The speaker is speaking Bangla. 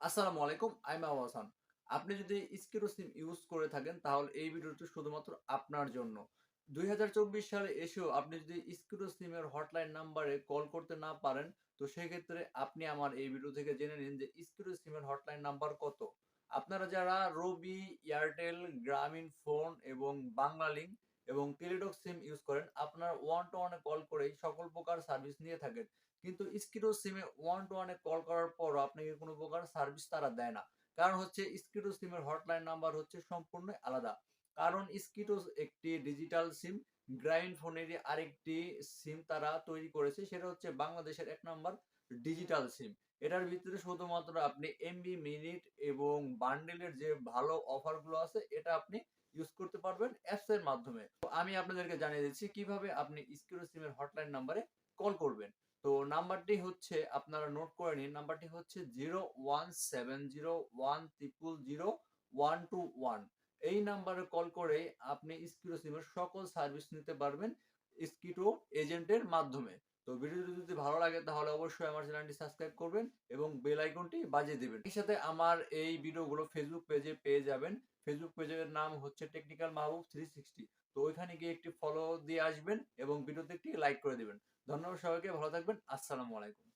আসসালামু আলাইকুম আমি মাহবুব হাসান আপনি যদি স্কিরো সিম ইউজ করে থাকেন, তাহলে এই ভিডিওটি শুধুমাত্র আপনার জন্য। দুই সালে এসেও আপনি যদি স্কিরো সিমের হটলাইন নাম্বারে কল করতে না পারেন, তো সেক্ষেত্রে আপনি আমার এই ভিডিও থেকে জেনে নিন যে স্কিরো সিমের হটলাইন নাম্বার কত। আপনারা যারা রবি, এয়ারটেল, গ্রামীণ ফোন এবং বাংলালিংক এবং টেলিটক সিম ইউজ করেন। আপনার ওয়ান টু ওয়ানে কল করেই সকল প্রকার সার্ভিস নিয়ে থাকেন। কিন্তু স্কিডো সিমে ওয়ান টু ওয়ানে কল করার পর আপনাকে কোনো প্রকার সার্ভিস তারা দেয় না। কারণ হচ্ছে স্কিটো সিমের হটলাইন নাম্বার হচ্ছে সম্পূর্ণ আলাদা। কারণ স্কিটো একটি ডিজিটাল সিম গ্রামীণ ফোনেরই আরেকটি সিম তারা তৈরি করেছে, সেটা হচ্ছে বাংলাদেশের এক নম্বর ডিজিটাল সিম এটার ভিতরে শুধুমাত্র আপনি এমবি মিনিট এবং বান্ডেলের যে ভালো অফারগুলো আছে, এটা আপনি ইউজ করতে পারবেন অ্যাপস এর মাধ্যমে। তো আমি আপনাদেরকে জানিয়ে দিচ্ছি, কীভাবে আপনি স্কিরো সিমের হটলাইন নাম্বারে কল করবেন। তো নাম্বারটি হচ্ছে, আপনারা নোট করে নিন নাম্বারটি হচ্ছে zero one seven zero one triple zero one two one এই নাম্বারে কল করে আপনি স্কিটো সিমের সকল সার্ভিস নিতে পারবেন স্কিটো এজেন্টের মাধ্যমে। তো ভিডিওটি যদি ভালো লাগে, তাহলে অবশ্যই আমার চ্যানেলটি সাবস্ক্রাইব করবেন এবং বেল আইকনটি বাজিয়ে দেবেন। এর সাথে আমার এই ভিডিওগুলো ফেসবুক পেজে পেয়ে যাবেন। ফেসবুক পেজের নাম হচ্ছে টেকনিক্যাল মাহবুব থ্রি সিক্সটি তো ওইখানে গিয়ে একটি ফলো দিয়ে আসবেন এবং ভিডিওতে একটি লাইক করে দেবেন। ধন্যবাদ সবাইকে, ভালো থাকবেন। আসসালামু আলাইকুম।